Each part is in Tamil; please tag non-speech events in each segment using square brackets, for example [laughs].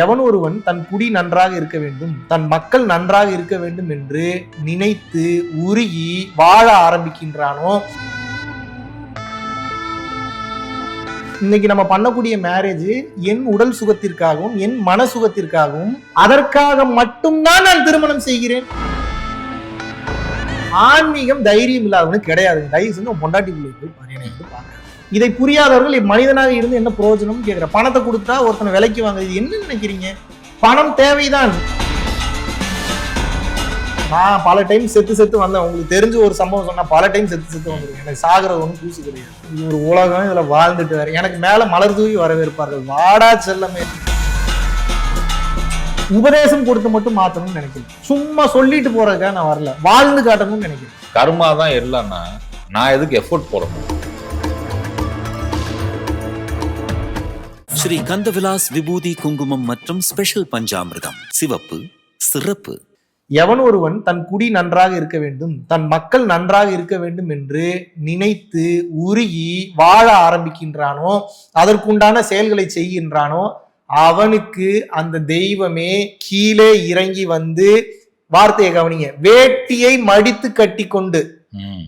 எவன் ஒருவன் தன் குடி நன்றாக இருக்க வேண்டும் தன் மக்கள் நன்றாக இருக்க வேண்டும் என்று நினைத்து உருகி வாழ ஆரம்பிக்கின்றானோ? இன்னைக்கு நம்ம பண்ணக்கூடிய மேரேஜ் என் உடல் சுகத்திற்காகவும் என் மன சுகத்திற்காகவும் அதற்காக மட்டும்தான் நான் திருமணம் செய்கிறேன். ஆன்மீகம் தைரியம் இல்லாதவனுக்கு கிடையாது தயவு செஞ்சு பொண்டாட்டி பிள்ளைக்கு போய் பாரு, இதை புரியாதவர்கள் மனிதனாக இருந்து என்ன பிரயோஜனம் கேட்குற பணத்தை கொடுத்தா ஒருத்தனை விலைக்கு வாங்குறது என்ன நினைக்கிறீங்க? பணம் தேவைதான். நான் பல டைம் செத்து செத்து வந்தேன். உங்களுக்கு தெரிஞ்ச ஒரு சம்பவம் சொன்னா பல டைம் செத்து செத்து வந்திருக்கேன். எனக்கு சாகிறது ஒன்றும் பூசி கிடையாது. இது ஒரு உலகம் இதுல வாழ்ந்துட்டு வேற. எனக்கு மேல மலர் தூவி வரவேற்பார்கள். வாடா செல்லமே. உபதேசம் கொடுத்து மட்டும் மாத்தணும்னு நினைக்கிறேன். சும்மா சொல்லிட்டு போறதுக்காக நான் வரல. வாழ்ந்து காட்டணும்னு நினைக்கிறேன். கர்மா தான் இல்லைன்னா நான் எதுக்கு எஃபோர்ட் போடணும்? ஸ்ரீ கந்தவிலாஸ் விபூதி குங்குமம் மற்றும் ஸ்பெஷல் பஞ்சாமிர்தம் சிவப்பு சிறப்பு எவன் ஒருவன் தன் குடி நன்றாக இருக்க வேண்டும் தன் மக்கள் நன்றாக இருக்க வேண்டும் என்று நினைத்து உருகி வாழ ஆரம்பிக்கின்றானோ அதற்குண்டான செயல்களை செய்கின்றானோ அவனுக்கு அந்த தெய்வமே கீழே இறங்கி வந்து வார்த்தையை கவனிங்க வேட்டியை மடித்து கட்டி கொண்டு ம்.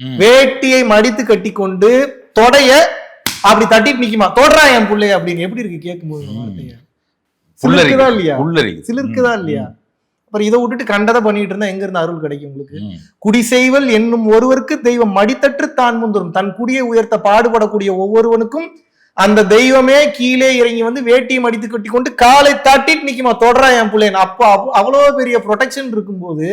ம். வேட்டியை மடித்து கட்டி கொண்டு தொடைய அப்படி தட்டிட்டு நிக்குமா? தொடரா என் புள்ளைய அப்படின்னு எப்படி இருக்கு கேட்கும்போது இந்த வார்த்தைய? சிலிர்க்குதா இல்லையா. சிலிர்க்குதா. இல்லையா? அப்புறம் இதை விட்டுட்டு கண்டதை பண்ணிட்டு இருந்தா எங்க இருந்து அருள் கிடைக்கும் உங்களுக்கு. குடி செய்வல் என்னும் ஒருவருக்கு தெய்வம் மடித்தற்று தான் முந்துரும். தன் குடியை உயர்த்த பாடுபடக்கூடிய ஒவ்வொருவனுக்கும் அந்த தெய்வமே கீழே இறங்கி வந்து வேட்டியை மடித்து கட்டி கொண்டு காலை தட்டிட்டு நிக்குமா? தொடரா என் பிள்ளைன்னு அப்போ அவ்- அவ்வளவு பெரிய ப்ரொடெக்ஷன் இருக்கும்போது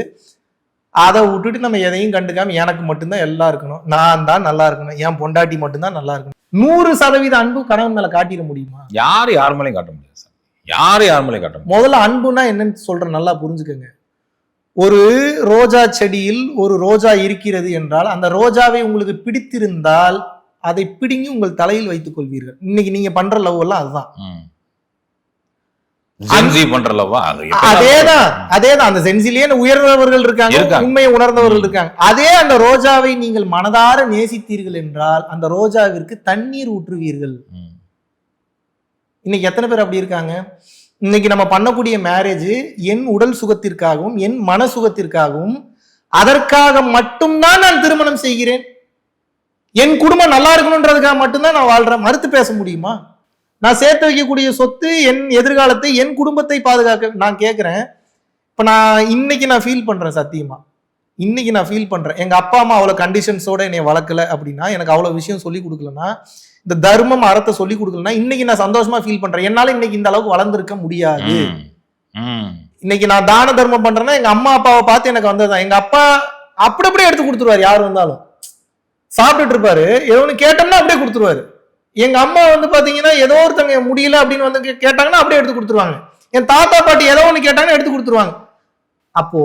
அதை விட்டுட்டு நம்ம எதையும் கண்டுக்காம எனக்கு மட்டும்தான் எல்லாம் இருக்கணும். நான் தான் நல்லா இருக்கணும். என் பொண்டாட்டி மட்டும்தான் நல்லா இருக்கணும். நூறு சதவீத அன்பு கணவன் மேல காட்டிட முடியுமா? யாரு யார் மேலேயும் காட்ட முடியாது சார். யாரு யார் மேலேயும் காட்ட முடியாது. முதல்ல அன்புனா என்னன்னு சொல்றேன் நல்லா புரிஞ்சுக்கங்க. ஒரு ரோஜா செடியில் ஒரு ரோஜா இருக்கிறது என்றால் அந்த ரோஜாவை உங்களுக்கு பிடித்திருந்தால் அதை பிடுங்கி உங்கள் தலையில் வைத்துக் கொள்வீர்கள். இன்னைக்கு நீங்க பண்ற லவ் எல்லாம் அதுதான். அதேதான் அதேதான். அந்த சென்சிலேயே உயர்ந்தவர்கள் இருக்காங்க. உண்மையை உணர்ந்தவர்கள் இருக்காங்க. அதே அந்த ரோஜாவை நீங்கள் மனதார நேசித்தீர்கள் என்றால் அந்த ரோஜாவிற்கு தண்ணீர் ஊற்றுவீர்கள். இன்னைக்கு எத்தனை பேர் அப்படி இருக்காங்க? இன்னைக்கு நம்ம பண்ணக்கூடிய மேரேஜ் என் உடல் சுகத்திற்காகவும் என் மன சுகத்திற்காகவும் அதற்காக மட்டும்தான் நான் திருமணம் செய்கிறேன். என் குடும்பம் நல்லா இருக்கணுன்றதுக்காக மட்டும்தான் நான் வாழ்றேன். மறுத்து பேச முடியுமா? நான் சேர்த்து வைக்கக்கூடிய சொத்து என் எதிர்காலத்தை என் குடும்பத்தை பாதுகாக்க நான் கேட்கிறேன் இப்ப நான் இன்னைக்கு நான் ஃபீல் பண்றேன் சத்தியமா. இன்னைக்கு நான் ஃபீல் பண்றேன். எங்க அப்பா அம்மா அவ்வளவு கண்டிஷன்ஸோட என்னை வளர்க்கல அப்படின்னா எனக்கு அவ்வளவு விஷயம் சொல்லி கொடுக்கலன்னா இந்த தர்மம் அறத்தை சொல்லி கொடுக்கலன்னா இன்னைக்கு நான் சந்தோஷமா ஃபீல் பண்றேன். என்னால இன்னைக்கு இந்த அளவுக்கு வளர்ந்திருக்க முடியாது. இன்னைக்கு நான் தான தர்மம் பண்றேன்னா எங்க அம்மா அப்பாவை பார்த்து எனக்கு வந்ததுதான். எங்க அப்பா அப்படி அப்படியே எடுத்து கொடுத்துருவாரு யார் வந்தாலும். சாப்பிட்டுட்டு இருப்பாரு. ஒன்று கேட்டோம்னா அப்படியே கொடுத்துருவாரு. எங்க அம்மா வந்து பாத்தீங்கன்னா ஏதோ ஒருத்தங்க முடியல அப்படின்னு வந்து கேட்டாங்கன்னா அப்படியே எடுத்து கொடுத்துருவாங்க. என் தாத்தா பாட்டி ஏதோ ஒன்று கேட்டாங்கன்னா எடுத்து கொடுத்துருவாங்க. அப்போ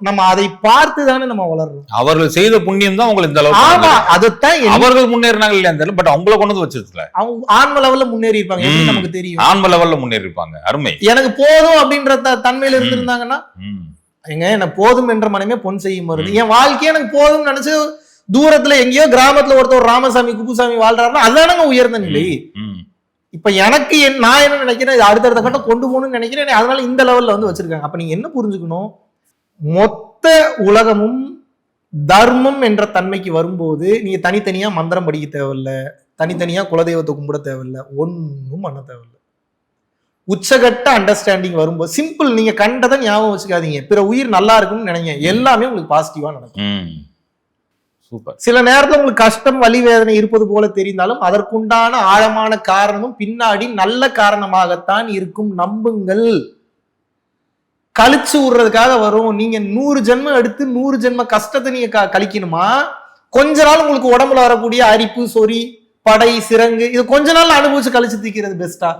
நம்ம அதை பார்த்து தானே நம்ம வளர்றோம். அவர்கள் செய்த புண்ணியம் தான் உங்களை இந்த ஆமா அளவுக்கு அதைத்தான் என்- அவர்கள் முன்னேறினாங்க இல்லையா தெரியல பட் அவங்கள கொண்டு வந்து வச்சிருக்கல. அவங்க ஆன்ம லெவல்ல முன்னேறி இருப்பாங்க. நமக்கு தெரியும்? ஆன்ம லெவல்ல முன்னேறி இருப்பாங்க அருமை. எனக்கு போதும் அப்படின்ற தன்மையில இருந்திருந்தாங்கன்னா. எங்க எனக்கு போதும் என்ற மனமே பொன் செய்யும் வருது. என் வாழ்க்கையே எனக்கு போதும்னு நினைச்சு தூரத்துல எங்கேயோ கிராமத்துல ஒருத்தர் ஒரு ராமசாமி குப்புசாமி வாழ்றாருன்னா அதுதானங்க உயர்ந்த நிலை. இப்ப எனக்கு என் நான் என்ன நினைக்கிறேன் இது அடுத்தடுத்த கட்டம் கொண்டு போகணும்னு நினைக்கிறேன் அதனால இந்த லெவல்ல வந்து வச்சிருக்காங்க. அப்ப நீங்க என்ன புரிஞ்சுக்கணும்? மொத்த உலகமும் தர்மம் என்ற தன்மைக்கு வரும்போது நீங்க தனித்தனியா மந்திரம் படிக்க தேவையில்ல தனித்தனியா குலதெய்வத்தை கும்பிட தேவையில்ல ஒண்ணும் பண்ண தேவையில்ல. உச்சகட்ட அண்டர்ஸ்டாண்டிங் வரும்போது சிம்பிள் நீங்க கண்டதை ஞாபகம் வச்சுக்காதீங்க. பிற உயிர் நல்லா இருக்கும்னு நினைங்க. எல்லாமே உங்களுக்கு பாசிட்டிவா நடக்கும். சூப்பர் சில நேரத்துல உங்களுக்கு கஷ்டம் வலி வேதனை இருப்பது போல தெரிந்தாலும் அதற்குண்டான ஆழமான காரணமும் பின்னாடி நல்ல காரணமாகத்தான் இருக்கும் நம்புங்கள். கழிச்சு விடுறதுக்காக வரும். நீங்க நூறு ஜென்மம் எடுத்து நூறு ஜென்ம கஷ்டத்தை நீங்க கழிக்கணுமா? கொஞ்ச நாள் உங்களுக்கு உடம்புல வரக்கூடிய அரிப்பு சொறி படை சிரங்கு இது கொஞ்ச நாள் அனுபவிச்சு கழிச்சு தீக்கிறது பெஸ்டா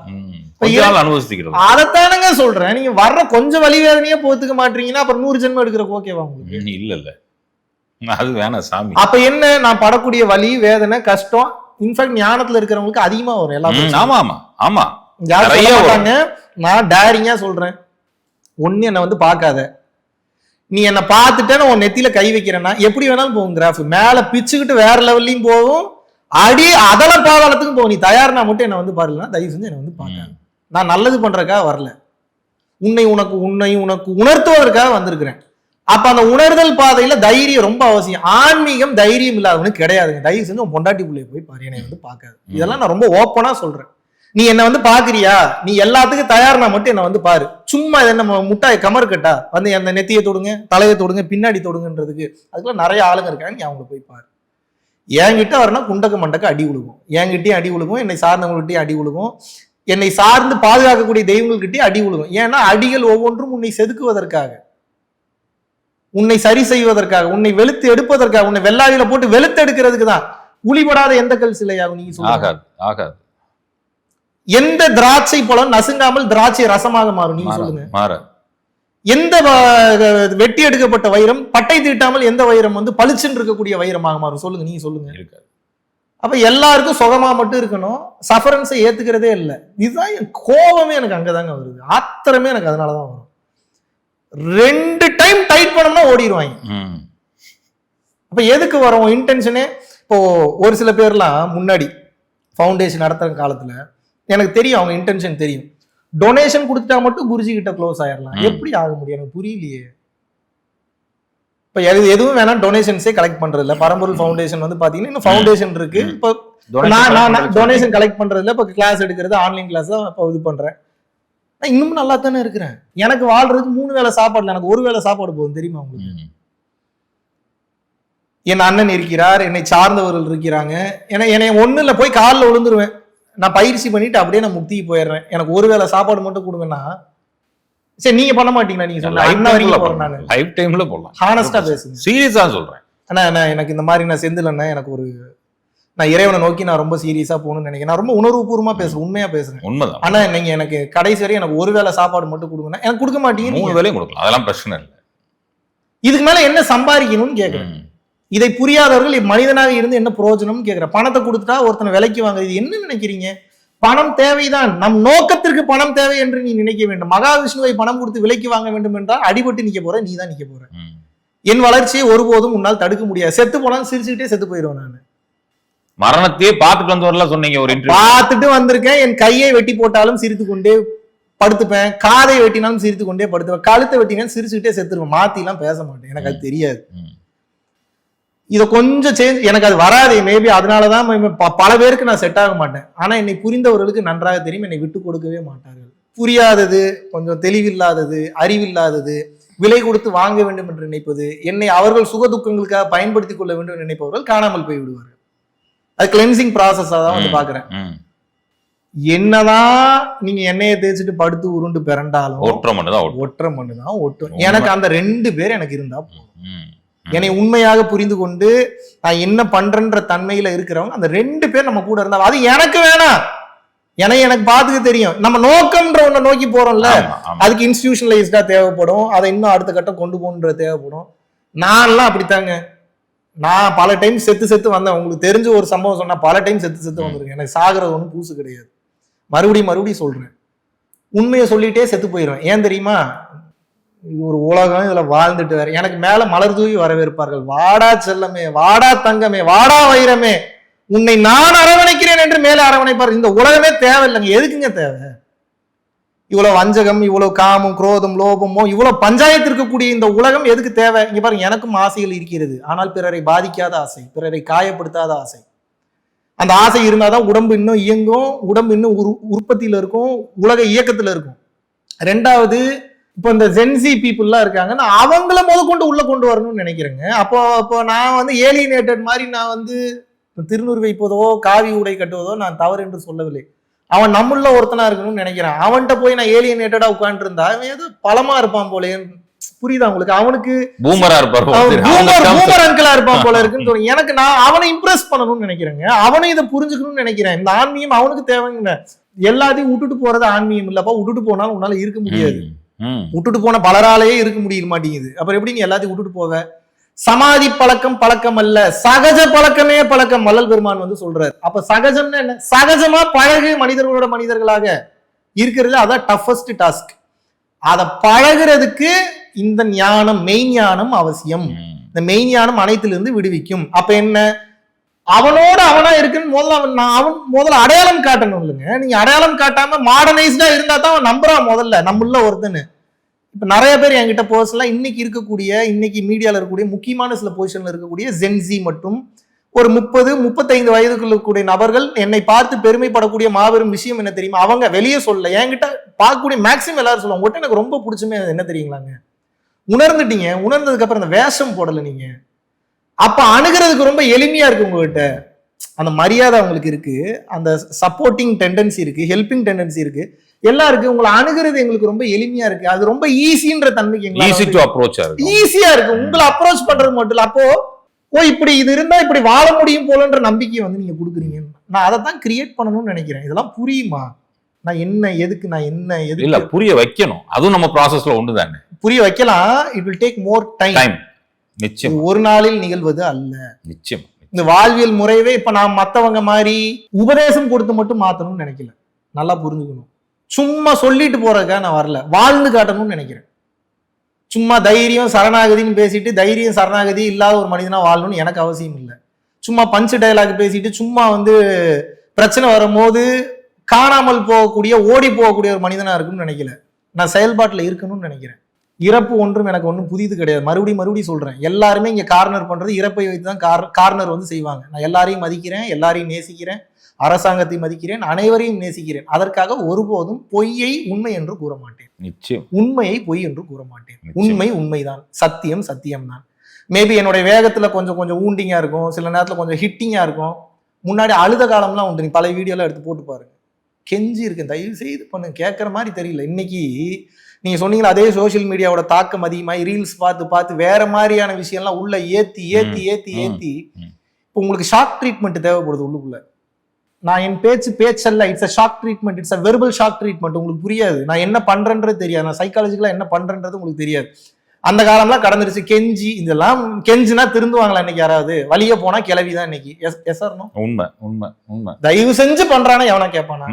அனுபவிச்சுக்கிறது அதைத்தானங்க சொல்றேன். நீங்க வர்ற கொஞ்சம் வலி வேதனையே போத்துக்க மாட்டீங்கன்னா அப்புறம் நூறு ஜென்மம் எடுக்கிற ஓகேவா உங்களுக்கு? இல்ல இல்ல [laughs] அது வேணாம் சாமி. அப்ப என்ன நான் படக்கூடிய வலி வேதனை கஷ்டம் இன்ஃபேக்ட் ஞானத்துல இருக்கிறவங்களுக்கு அதிகமா வரும் எல்லா ம், பிரச்சனையும். ஆமா ஆமா ஆமா. யாரும் நான் டேரிங்கா சொல்றேன். ஒண்ணு என்ன வந்து பார்க்காத. நீ என்ன பார்த்துட்டேன்னு உன் நெத்தியில கை வைக்கிறேன்னா எப்படி வேணாலும் போகும் கிராஃப் மேல பிச்சுக்கிட்டு வேற லெவல்லையும் போகும். அடி அதல பாதாளத்துக்கும் போகும் நீ தயார்னா மட்டும் என்ன வந்து பாருலன்னா தயவு செஞ்சு என்ன வந்து பார்க்காத. நான் நல்லது பண்றதுக்காக வரல. உன்னை உனக்கு உன்னை உனக்கு உணர்த்துவதற்காக வந்திருக்கிறேன். அப்ப அந்த உணர்தல் பாதையில தைரியம் ரொம்ப அவசியம். ஆன்மீகம் தைரியம் இல்லாதவனுக்கு கிடையாதுங்க. தயவு செஞ்சு உன் பொண்டாட்டி பிள்ளைய போய் பாரு. என்னை வந்து பார்க்காது. இதெல்லாம் நான் ரொம்ப ஓப்பனா சொல்றேன். நீ என்ன வந்து பாக்குறியா? நீ எல்லாத்துக்கும் தயார்னா மட்டும் என்ன வந்து பாரு. சும்மா இது என்ன முட்டாய் கமர் கட்டா. வந்து அந்த நெத்தியை தொடுங்க தலையை தொடுங்க பின்னாடி தொடுங்கன்றதுக்கு. அதுக்கெல்லாம் நிறைய ஆளுங்க இருக்காங்க. நீ அவங்கள போய் பாரு. என்கிட்ட வரணும் குண்டக்க மண்டக்க அடி விழுகும் என்கிட்டயும் அடி விழுகும் என்னை சார்ந்தவங்கள்கிட்டயும் அடி விழுகும் என்னை சார்ந்து பாதுகாக்கக்கூடிய தெய்வங்கள்கிட்டயும் அடி விழுகும் ஏன்னா அடிகள் ஒவ்வொன்றும் உன்னை செதுக்குவதற்காக. உன்னை சரி செய்வதற்காக உன்னை வெளுத்து எடுப்பதற்காக உன்னை வெள்ளாவில போட்டு வெளுத்து எடுக்கிறதுக்கு தான். உளிபடாத எந்த கல் சிலையாகும் நீங்க சொல்லுங்க. ஆகாது ஆகாது. எந்த திராட்சை பழம் நசுங்காமல் திராட்சை ரசமாக மாறும் நீங்க சொல்லுங்க. எந்த வெட்டி எடுக்கப்பட்ட வைரம் பட்டை தீட்டாமல் எந்த வைரம் வந்து பளிச்சுன்னு இருக்கக்கூடிய வைரமாக மாறும்? சொல்லுங்க நீங்க சொல்லுங்க. இருக்காது. அப்ப எல்லாருக்கும் சுகமா மட்டும் இருக்கணும். சஃபரன்ஸை ஏத்துக்கிறதே இல்லை. இதுதான் என் கோபமே எனக்கு அங்கதாங்க வருது. ஆத்திரமே எனக்கு அதனாலதான் வரும். ரெண்டு டைம் டைட் பண்ணோம்னா ஓடிடுவாங்க அப்ப எதுக்கு வரும்? இன்டென்ஷனே இப்போ ஒரு சில பேர்லாம் முன்னாடி ஃபவுண்டேஷன் நடத்துற காலத்துல எனக்கு தெரியும் அவங்க இன்டென்ஷன் தெரியும். டொனேஷன் கொடுத்துட்டா மட்டும் குருஜி கிட்ட க்ளோஸ் ஆயிடலாம். எப்படி ஆக முடியும்? எனக்கு புரியலையே. இப்ப எது எதுவும் வேணாம் டொனேஷன்ஸே கலெக்ட் பண்றது இல்ல பரம்பொருள் ஃபவுண்டேஷன் வந்து பாத்தீங்கன்னா இன்னும் ஃபவுண்டேஷன் இருக்கு. இப்போ நான் நான் டொனேஷன் கலெக்ட் பண்றது இல்ல இப்போ கிளாஸ் எடுக்கிறது ஆன்லைன் கிளாஸ் தான் இப்போ இது பண்றேன். நான் இன்னும் நல்லா தானே இருக்கிறேன். எனக்கு வாழ்றதுக்கு மூணு வேளை சாப்பாடு இல்ல, எனக்கு ஒரு வேளை சாப்பாடு போதும் தெரியுமா உங்களுக்கு. என் அண்ணன் இருக்கிறார் என்னை சார்ந்தவர்கள் இருக்கிறாங்க. ஏன்னா என்னை இல்ல போய் காலில் விழுந்துருவேன். நான் பயிற்சி பண்ணிட்டு அப்படியே நான் முக்திக்கு போயிடுறேன். எனக்கு ஒருவேளை சாப்பாடு மட்டும் கொடுங்கன்னா சரி நீங்க பண்ண மாட்டீங்களா? நீங்க சொன்ன லைஃப் டைம்ல போடலாம். ஹானஸ்டா பேசுங்க. சீரியஸா சொல்றேன். அண்ணா நான் எனக்கு இந்த மாதிரி நான் செந்திலண்ணா எனக்கு ஒரு நான் இறைவனை நோக்கி நான் ரொம்ப சீரியஸா போகணும்னு நினைக்கிறேன். நான் ரொம்ப உணர்வுபூர்வமா பேசுறேன் உண்மையா பேசுறேன். உண்மைதான். ஆனா நீங்க எனக்கு கடைசி வரை எனக்கு ஒரு வேளை சாப்பாடு மட்டும் கொடுங்கன்னா எனக்கு கொடுக்க மாட்டீங்க மூணு. வேலையும் கொடுக்கலாம். அதெல்லாம் பிரச்சனை இல்லை. இதுக்கு மேல என்ன சம்பாதிக்கணும்னு கேக்குறேன். ம். இதை புரியாதவர்கள் மனிதனாக இருந்து என்ன பிரயோஜனம்னு கேக்குறேன். பணத்தை கொடுத்துட்டா ஒருத்தனை விலைக்கு வாங்க இது என்ன நினைக்கிறீங்க? பணம் தேவைதான். நம் நோக்கத்திற்கு பணம் தேவை என்று நீ நினைக்க வேண்டும். மகாவிஷ்ணுவை பணம் கொடுத்து விலைக்கு வாங்க வேண்டும் என்றால் அடிபட்டு நிக்க போற நீ தான் நிக்க போற. என் வளர்ச்சியை ஒருபோதும் உன்னால் தடுக்க முடியாது. செத்து போனாலும் சிரிச்சுக்கிட்டே செத்து போயிடுவேன் நான். மரணத்தையே பார்த்துட்டு வந்தவரெல்லாம் சொன்னீங்க ஒரு பார்த்துட்டு வந்திருக்கேன். என் கையை வெட்டி போட்டாலும் சிரித்து கொண்டே படுத்துப்பேன். காதை வெட்டினாலும் சிரித்து கொண்டே படுத்துப்பேன். கழுத்தை வெட்டினாலும் சிரிச்சுக்கிட்டே செத்துருவேன். மாத்தி எல்லாம் பேச மாட்டேன். எனக்கு அது தெரியாது. இதை கொஞ்சம் சேஞ்ச் எனக்கு அது வராது. மேபி அதனாலதான் பல பேருக்கு நான் செட் ஆக மாட்டேன். ஆனா என்னை புரிந்தவர்களுக்கு நன்றாக தெரியும். என்னை விட்டு கொடுக்கவே மாட்டார்கள். புரியாதது கொஞ்சம் தெளிவில்லாதது அறிவில்லாதது விலை கொடுத்து வாங்க வேண்டும் என்று நினைப்பது என்னை அவர்கள் சுக துக்கங்களுக்காக பயன்படுத்திக் கொள்ள வேண்டும் என்று நினைப்பவர்கள் காணாமல் போய் விடுவார்கள் அது கிளென்சிங் ப்ராசஸா தான் வந்து பாக்குறேன். என்னதான் நீங்க எண்ணெயை தேய்ச்சிட்டு படுத்து உருண்டு பிறண்டாலும் ஓட்டுற மட்டும் தான் ஒற்றை மண்ணு தான் ஒட்டும். எனக்கு அந்த ரெண்டு பேர் எனக்கு இருந்தா போதும். என்னை உண்மையாக புரிந்து கொண்டு நான் என்ன பண்றேன்ற தன்மையில இருக்கிறவங்க அந்த ரெண்டு பேர் நம்ம கூட இருந்தா அது எனக்கு வேணாம். என எனக்கு பாத்துக்க தெரியும். நம்ம நோக்கம்ன்ற ஒண்ண நோக்கி போறோம்ல. அதுக்கு இன்ஸ்டிடியூஷனலைஸ்டா தேவைப்படும். அதை இன்னும் அடுத்த கட்டம் கொண்டு போகணுன்ற தேவைப்படும். நான்லாம் அப்படித்தாங்க. நான் பல டைம் செத்து செத்து வந்தேன். உங்களுக்கு தெரிஞ்ச ஒரு சம்பவம் சொன்னா பல டைம் செத்து செத்து வந்திருக்கேன். எனக்கு சாகிறது ஒன்றும் பூசு கிடையாது. மறுபடியும் மறுபடியும் சொல்றேன். உண்மையை சொல்லிட்டே செத்து போயிடுவேன். ஏன் தெரியுமா? இது ஒரு உலகம் இதுல வாழ்ந்துட்டு வேற. எனக்கு மேல மலர் தூவி வரவேற்பார்கள். வாடா செல்லமே வாடா தங்கமே வாடா வைரமே. உன்னை நான் அரவணைக்கிறேன் என்று மேலே அரவணைப்பார் இந்த உலகமே தேவையில்லைங்க. எதுக்குங்க தேவை? இவ்வளவு வஞ்சகம் இவ்வளவு காமம் குரோதம் லோபமோ இவ்வளவு பஞ்சாயத்து இருக்கக்கூடிய இந்த உலகம் எதுக்கு தேவை? இங்க பாருங்க எனக்கும் ஆசைகள் இருக்கிறது. ஆனால் பிறரை பாதிக்காத ஆசை பிறரை காயப்படுத்தாத ஆசை. அந்த ஆசை இருந்தாதான் உடம்பு இன்னும் இயங்கும் உடம்பு இன்னும் உரு உற்பத்தியில இருக்கும் உலக இயக்கத்துல இருக்கும். ரெண்டாவது இப்போ இந்த ஜென்சி பீப்புள்லாம் இருக்காங்கன்னா அவங்கள முத கொண்டு உள்ள கொண்டு வரணும்னு நினைக்கிறேங்க. அப்போ அப்போ நான் வந்து ஏலியனேட்டட் மாதிரி நான் வந்து திருநூறு வைப்பதோ காவி உடை கட்டுவதோ நான் தவறு என்று சொல்லவில்லை. அவன் நம்மள ஒருத்தனா இருக்கணும்னு நினைக்கிறான். அவன்கிட்ட போய் நான் ஏலியனேட்டடா உட்காந்துட்டு இருந்தா அவன் ஏதோ பலமா இருப்பான் போலே புரியுதா உங்களுக்கு? அவனுக்கு பூமரா இருப்பாரு. பூமர் terms- பூமர் அங்கிளா இருப்பான் போல இருக்குன்னு தோணும். எனக்கு நான் அவனை இம்ப்ரெஸ் பண்ணணும்னு நினைக்கிறேங்க. அவனை இதை புரிஞ்சுக்கணும்னு நினைக்கிறேன். இந்த ஆன்மீகம் அவனுக்கு தேவைங்க. எல்லாத்தையும் விட்டுட்டு போறது ஆன்மீகம் இல்லப்பா. விட்டுட்டு போனாலும் உன்னால இருக்க முடியாது. விட்டுட்டு போன பலராலேயே இருக்க முடிய மாட்டேங்குது. அப்புறம் எப்படி நீ எல்லாத்தையும் விட்டுட்டு போவ? சமாதி பழக்கம் பழக்கம் அல்ல. சகஜ பழக்கமே பழக்கம். வள்ளல் பெருமான் வந்து சொல்றாரு. அப்ப சகஜம்னா என்ன? சகஜமா பழகு மனிதர்களோட மனிதர்களாக இருக்கிறது அதான் டஃபஸ்ட் டாஸ்க் அத பழகுறதுக்கு இந்த ஞானம் மெய் ஞானம் அவசியம். இந்த மெய் ஞானம் அனைத்திலிருந்து விடுவிக்கும். அப்ப என்ன? அவனோட அவனா இருக்குன்னு முதல்ல அவன் நான் அவன் முதல்ல அடையாளம் காட்டணும் இல்லைங்க. நீங்க அடையாளம் காட்டாம மாடர்னைஸ்டா இருந்தா தான் அவன் நம்புறான் முதல்ல. நம்மள ஒருத்தன்னு இப்போ நிறைய பேர் என்கிட்ட பர்சனலா இன்னைக்கு இருக்கக்கூடிய இன்னைக்கு மீடியாவில் இருக்கக்கூடிய முக்கியமான சில பொசிஷனில் இருக்கக்கூடிய ஜென்சி மற்றும் ஒரு முப்பது முப்பத்தைந்து வயதுக்குள்ள இருக்கக்கூடிய நபர்கள் என்னை பார்த்து பெருமைப்படக்கூடிய மாபெரும் விஷயம் என்ன தெரியுமா? அவங்க வெளியே சொல்ல என்கிட்ட பார்க்கக்கூடிய மேக்ஸிமம் எல்லாரும் சொல்லுவாங்க. உங்கள்கிட்ட எனக்கு ரொம்ப பிடிச்சுமே என்ன தெரியுங்களாங்க? உணர்ந்துட்டீங்க. உணர்ந்ததுக்கப்புறம் அந்த வேஷம் போடலை நீங்கள் அப்போ அணுகிறதுக்கு ரொம்ப எளிமையாக இருக்கு உங்ககிட்ட. அந்த மரியாதை அவங்களுக்கு இருக்குது அந்த சப்போர்ட்டிங் டெண்டன்சி இருக்குது ஹெல்பிங் டெண்டன்சி இருக்குது எல்லாம் இருக்கு உங்களை அணுகிறது எங்களுக்கு ரொம்ப எளிமையா இருக்கு. அது ரொம்ப ஈஸின்ற தன்மைக்கு ஈஸி டு அப்ரோச் ஈஸியா இருக்கு. உங்களை அப்ரோச் பண்றது மட்டும் இல்ல. அப்போ ஓ இப்படி இது இருந்தா இப்படி வாழ முடியும் போலன்ற நம்பிக்கையை வந்து நீங்க கொடுக்குறீங்க. நான் அதை தான் கிரியேட் பண்ணணும்னு நினைக்கிறேன். இதெல்லாம் புரியுமா? நான் என்ன எதுக்கு நான் என்ன இல்ல எதுக்கு புரிய வைக்கணும். அதுவும் நம்ம ப்ராசஸ்ல ஒண்ணுதானே புரிய வைக்கலாம். It will take more time time நிச்சயம். ஒரு நாளில் நிகழ்வது அல்ல. நிச்சயம். இந்த வாழ்வியல் முறையவே இப்ப நான் மத்தவங்க மாதிரி உபதேசம் கொடுத்து மட்டும் மாத்தணும்னு நினைக்கல. நல்லா புரிஞ்சுக்கணும். சும்மா சொல்லிட்டு போறதுக்காக நான் வரல. வாழ்ந்து காட்டணும்னு நினைக்கிறேன். சும்மா தைரியம் சரணாகதின்னு பேசிட்டு தைரியம் சரணாகதி இல்லாத ஒரு மனிதனா வாழணும்னு எனக்கு அவசியம் இல்லை. சும்மா பஞ்சு டயலாக் பேசிட்டு சும்மா வந்து பிரச்சனை வரும்போது காணாமல் போகக்கூடிய ஓடி போகக்கூடிய ஒரு மனிதனா இருக்கும்னு நினைக்கல. நான் செயல்பாட்டில் இருக்கணும்னு நினைக்கிறேன். இறப்பு ஒன்றும் எனக்கு ஒன்றும் புதிது கிடையாது. மறுபடியும் மறுபடியும் சொல்றேன். எல்லாருமே இங்க கார்னர் பண்றது இறப்பை வைத்து தான் கார் கார்னர் வந்து செய்வாங்க. நான் எல்லாரையும் மதிக்கிறேன் எல்லாரையும் நேசிக்கிறேன். அரசாங்கத்தை மதிக்கிறேன் அனைவரையும் நேசிக்கிறேன். அதற்காக ஒருபோதும் பொய்யை உண்மை என்று கூற மாட்டேன். நிச்சயம். உண்மையை பொய் என்று கூற மாட்டேன். உண்மை உண்மைதான். சத்தியம் சத்தியம்தான். மேபி என்னுடைய வேகத்துல கொஞ்சம் கொஞ்சம் ஊண்டிங்கா இருக்கும். சில நேரத்துல கொஞ்சம் ஹிட்டிங்கா இருக்கும். முன்னாடி அழுத காலம்லாம் உண்டு. நீ பழைய வீடியோலாம் எடுத்து போட்டு பாருங்க. கெஞ்சி இருக்கேன். தயவு செய்து பண்ணு. கேட்குற மாதிரி தெரியல. இன்னைக்கு நீங்க சொன்னீங்களா அதே சோஷியல் மீடியாவோட தாக்கம் அதிகமாகி ரீல்ஸ் பார்த்து பார்த்து வேற மாதிரியான விஷயம்லாம் உள்ள ஏத்தி ஏத்தி ஏத்தி ம், ஏத்தி ம். இப்போ உங்களுக்கு ஷாக் ட்ரீட்மெண்ட் தேவைப்படுது உள்ளுக்குள்ள. நான் என் பேச்சு பேச்சல்ல it's a shock treatment it's a verbal shock treatment உங்களுக்கு புரியாது. நான் என்ன பண்றேன்றது தெரியாது. நான் சைக்காலஜிக்கலா என்ன பண்றேன்றது உங்களுக்கு தெரியாது. அந்த காலம்லாம் கடந்துருச்சு. கெஞ்சி இதெல்லாம் கெஞ்சினா திருந்துவாங்களா இன்னைக்கு யாராவது? வழிய போனா கிளவி தான் இன்னைக்கு. எஸ் எஸ் உண்மை உண்மை உண்மை. தயவு செஞ்சு பண்றானா எவனா கேட்பானா.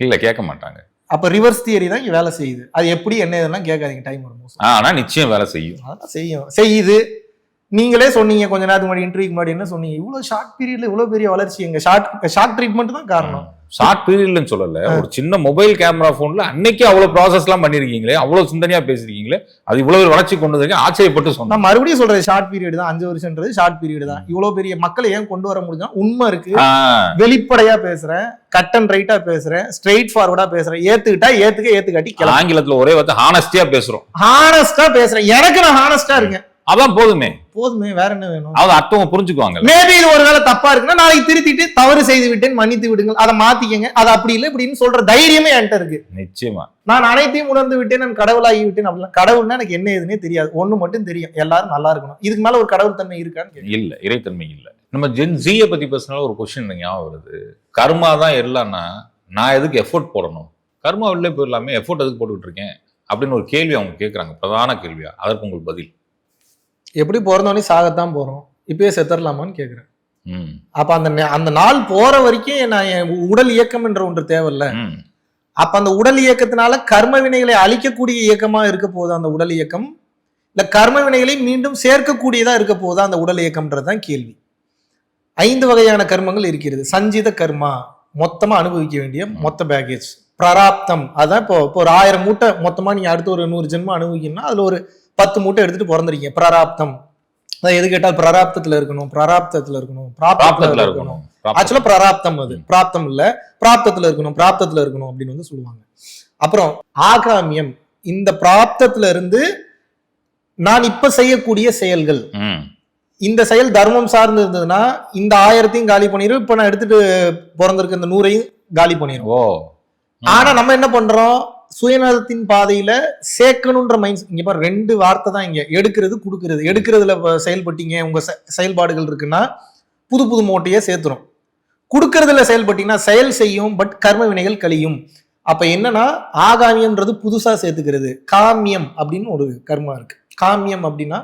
இல்ல கேட்க மாட்டாங்க. அப்ப ரிவர்ஸ் தியரி தான் வேலை செய்யுது. அது எப்படி என்ன இதெல்லாம் கேட்காதீங்க. டைம் வரும்போது ஆ, ஆனா நிச்சயம் வேலை செய்யும். செய்யும். செய்யுது. நீங்களே சொன்னீங்க கொஞ்ச நேரத்துக்கு முன்னாடி இன்டர்வியூக்கு முன்னாடி என்ன சொன்னீங்க? இவ்வளவு ஷார்ட் பீரியட்ல இவ்வளவு பெரிய வளர்ச்சி எங்க ஷார்ட் ஷார்ட் ட்ரீட்மெண்ட் தான் காரணம். ஷார்ட் பீரியட்லன்னு சொல்லல. ஒரு சின்ன மொபைல் கேமரா போன்ல அன்னைக்கு அவ்வளவு ப்ராசஸ் எல்லாம் பண்ணிருக்கீங்களே அவ்வளவு சிந்தனையா பேசிருக்கீங்களே அது இவ்வளவு வளர்ச்சி கொண்டு வந்திருக்கேன் ஆச்சரியப்பட்டு சொன்னேன். நான் மறுபடியும் சொல்றது ஷார்ட் பீரியட் தான் அஞ்சு வருஷம்ன்றது ஷார்ட் பீரியட் தான். இவ்வளவு பெரிய மக்களை ஏன் கொண்டு வர முடிஞ்சா உண்மை இருக்கு. வெளிப்படையா பேசுறேன் கட் அண்ட் ரைட்டா பேசுறேன் ஸ்ட்ரெயிட் ஃபார்வர்டா பேசுறேன். ஏத்துக்கிட்டா ஏத்துக்க ஏத்துக்காட்டி ஆங்கிலத்துல ஒரே வார்த்தை ஹானஸ்டியா பேசுறோம். ஹானஸ்டா பேசுறேன். எனக்கு நான் ஹானஸ்டா இருக்கேன். அதான் போதுமே. போதுமே வேற என்ன வேணும்? அதாவது அர்த்தம் புரிஞ்சுக்குவாங்க மேபி இது ஒருவேளை தப்பா இருக்குன்னா நாளைக்கு திருத்திட்டு தவறு செய்து விட்டேன் மன்னித்து விடுங்கள் அதை மாத்திக்கங்க அது அப்படி இல்லை இப்படின்னு சொல்ற தைரியமே என்கிட்ட இருக்கு. நிச்சயமா. நான் அனைத்தையும் உணர்ந்து விட்டேன் நான் கடவுளாகி விட்டேன் அப்படிலாம் கடவுள்னா எனக்கு என்ன ஏதுன்னே தெரியாது. ஒண்ணு மட்டும் தெரியும். எல்லாரும் நல்லா இருக்கணும். இதுக்கு மேல ஒரு கடவுள் தன்மை இருக்கான்னு. இல்ல இறைத்தன்மை இல்ல. நம்ம ஜென் ஜியை பத்தி பேசினாலும் ஒரு கொஸ்டின் ஞாபகம் வருது. கர்மா தான் எல்லாம்னா நான் எதுக்கு எஃபோர்ட் போடணும்? கர்மா வெளிலே போயிடலாமே எஃபோர்ட் எதுக்கு போட்டுக்கிட்டு இருக்கேன்? அப்படின்னு ஒரு கேள்வி அவங்க கேட்கறாங்க பிரதான கேள்வியா? அதற்கு உங்களுக்கு பதில். எப்படி பிறந்தோடனே சாகத்தான் போறோம். இப்பயே செத்துடலாமான்னு கேக்குறேன். ம், அப்ப அந்த அந்த நாள் போற வரைக்கும் நான் என் உடல் இயக்கம் என்ற ஒன்று தேவையில்ல. அப்ப அந்த உடல் இயக்கத்தினால கர்ம வினைகளை அழிக்கக்கூடிய இயக்கமா இருக்க போகுது அந்த உடல் இயக்கம்? இல்ல கர்ம வினைகளை மீண்டும் சேர்க்கக்கூடியதா இருக்க போகுதா அந்த உடல் இயக்கம்ன்றதுதான் கேள்வி. ஐந்து வகையான கர்மங்கள் இருக்கிறது. சஞ்சித கர்மா மொத்தமா அனுபவிக்க வேண்டிய மொத்த பேக்கேஜ் பிராராப்தம். அதான் இப்போ இப்போ ஒரு ஆயிரம் மூட்டை மொத்தமா நீங்க அடுத்து ஒரு நூறு ஜென்மம் அனுபவிக்கணும்னா அதுல ஒரு பத்து மூட்டை எடுத்துட்டு பிறந்திருக்கீங்க. பிராராப்தம். அதான் எது கேட்டால் பிராராப்தத்துல இருக்கணும் பிராராப்தத்துல இருக்கணும் பிராப்தத்துல இருக்கணும். ஆக்சுவலா பிராராப்தம் அது. பிராப்தம் இல்ல. பிராப்தத்துல இருக்கணும் பிராப்தத்துல இருக்கணும் அப்படின்னு வந்து சொல்லுவாங்க. அப்புறம் ஆகாமியம். இந்த பிராப்தத்துல இருந்து நான் இப்ப செய்யக்கூடிய செயல்கள். இந்த செயல் தர்மம் சார்ந்து இருந்ததுன்னா இந்த ஆயிரத்தையும் காலி பண்ணிரும். இப்ப நான் எடுத்துட்டு பிறந்திருக்க இந்த நூறையும் காலி பண்ணிரும். ஓ. ஆனா நம்ம என்ன பண்றோம்? சுயநலத்தின் பாதையில சேர்க்கணுன்ற மைண்ட் இங்க பாரு ரெண்டு வார்த்தை தான் இங்க. எடுக்கிறது கொடுக்கிறது. எடுக்கிறதுல செயல்பட்டீங்க உங்க செயல்பாடுகள் இருக்குன்னா புது புது மூட்டையை சேர்த்துரும். கொடுக்கறதுல செயல்பட்டீங்கன்னா செயல் செய்யும் பட் கர்ம வினைகள் கழியும். அப்ப என்னன்னா ஆகாமியம்ன்றது புதுசா சேர்த்துக்கிறது. காமியம் அப்படின்னு ஒரு கர்மா இருக்கு. காமியம் அப்படின்னா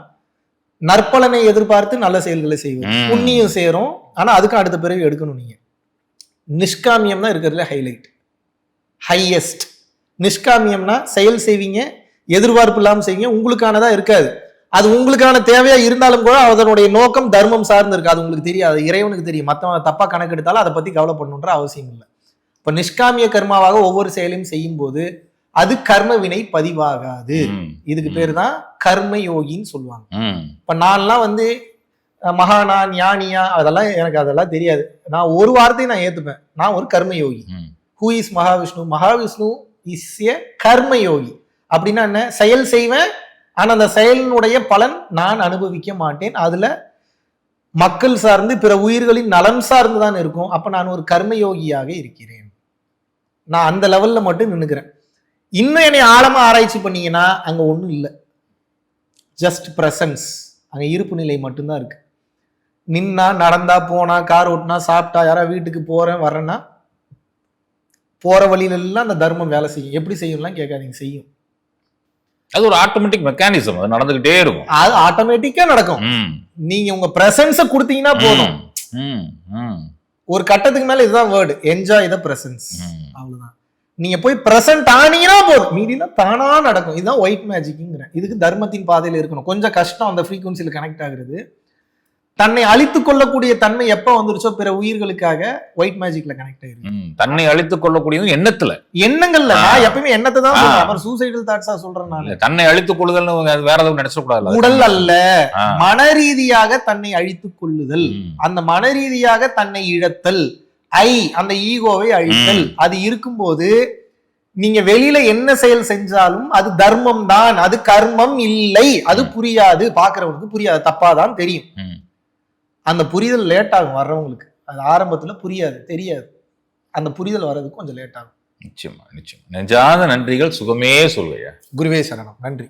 நற்பலனை எதிர்பார்த்து நல்ல செயல்களை செய்வது. ம். புண்ணியம் சேரும் ஆனா அதுக்கு அடுத்த பிறகு எடுக்கணும் நீங்க. நிஷ்காமியம் தான் இருக்கிறதுல ஹைலைட் ஹையஸ்ட் நிஷ்காமியம்னா செயல் செய்வீங்க எதிர்பார்ப்பு இல்லாமல் செய்வீங்க உங்களுக்கானதா இருக்காது. அது உங்களுக்கான தேவையா இருந்தாலும் கூட அதனுடைய நோக்கம் தர்மம் சார்ந்து இருக்கு. அது உங்களுக்கு தெரியாது. இறைவனுக்கு தெரியும். மத்தவன் தப்பா கணக்கெடுத்தாலும் அதை பத்தி கவலைப்படணுன்ற அவசியம் இல்லை. இப்ப நிஷ்காமிய கர்மாவாக ஒவ்வொரு செயலையும் செய்யும் போது அது கர்ம வினை பதிவாகாது. இதுக்கு பேர் தான் கர்ம யோகின்னு சொல்லுவாங்க இப்ப நான்லாம் வந்து மகானா ஞானியா அதெல்லாம் எனக்கு அதெல்லாம் தெரியாது. நான் ஒரு வார்த்தையை நான் ஏத்துப்பேன். நான் ஒரு கர்ம யோகி. Who is Mahavishnu Mahavishnu is a karma yogi அப்படின்னா என்ன? செயல் செய்வேன் ஆனால் அந்த செயலினுடைய பலன் நான் அனுபவிக்க மாட்டேன். அதில் மக்கள் சார்ந்து பிற உயிர்களின் நலம் சார்ந்து தான் இருக்கும். அப்போ நான் ஒரு கர்மயோகியாக இருக்கிறேன். நான் அந்த லெவலில் மட்டும் நின்னுக்கிறேன். இன்னும் என்னை ஆழமாக ஆராய்ச்சி பண்ணீங்கன்னா அங்கே ஒன்றும் இல்லை. ஜஸ்ட் ப்ரெசன்ஸ் அங்கே இருப்பு நிலை மட்டும்தான் இருக்குது நின்னா நடந்தா போனா கார் ஓட்டினா சாப்பிட்டா யாரா வீட்டுக்கு போகிறேன் வரேன்னா போற வழியில எல்லாம் அந்த தர்மம் வேலை செய்யும். எப்படி செய்யும்லாம் கேட்காதீங்க செய்யும். அது ஒரு ஆட்டோமேட்டிக் மெக்கானிசம் அது நடந்துகிட்டே இருக்கும். அது ஆட்டோமேட்டிக்கா நடக்கும். நீங்க உங்க பிரசன்ஸ கொடுத்தீங்கன்னா போதும். ஒரு கட்டத்துக்கு மேல இதுதான் வேர்டு என்ஜாய் த பிரசன்ஸ். அவ்வளவுதான். நீங்க போய் பிரசன்ட் ஆனீங்கன்னா போதும். மீதினா தானா நடக்கும். இதுதான் ஒயிட் மேஜிக்ங்கிறேன் இதுக்கு தர்மத்தின் பாதையில இருக்கணும். கொஞ்சம் கஷ்டம் அந்த ஃப்ரீக்குவன்சியில் கனெக்ட் ஆகுறது. தன்னை அழித்துக் கொள்ளக்கூடிய தன்மை எப்ப வந்துருச்சோ பிற உயிர்களுக்காக ஒயிட் மேஜிக்ல கனெக்ட் ஆயிருக்கு. தன்னை அழித்துக் கொள்ளக்கூடியது எண்ணத்துல. எண்ணங்கள்ல நான் எப்பயுமே எண்ணத்தை தான் அப்புறம் சூசைடல் தாட்ஸா சொல்றேன் தன்னை அழித்துக் கொள்ளுதல்னு அது வேற எதுவும் நினைச்சக்கூடாது உடல் அல்ல. மன ரீதியாக தன்னை அழித்துக் கொள்ளுதல். அந்த மன ரீதியாக தன்னை இழத்தல். ஐ அந்த ஈகோவை அழித்தல். அது இருக்கும்போது நீங்க வெளியில என்ன செயல் செஞ்சாலும் அது தர்மம் தான் அது கர்மம் இல்லை. அது புரியாது. பாக்குறவனுக்கு புரியாது. தப்பாதான் தெரியும். அந்த புரிதல் லேட் ஆகும் வர்றவங்களுக்கு. அது ஆரம்பத்துல புரியாது தெரியாது. அந்த புரிதல் வர்றதுக்கு கொஞ்சம் லேட் ஆகும். நிச்சயமா நிச்சயமா. நெஞ்சாத நன்றிகள் சுகமே சொல்லுயா குருவே சரணம். நன்றி.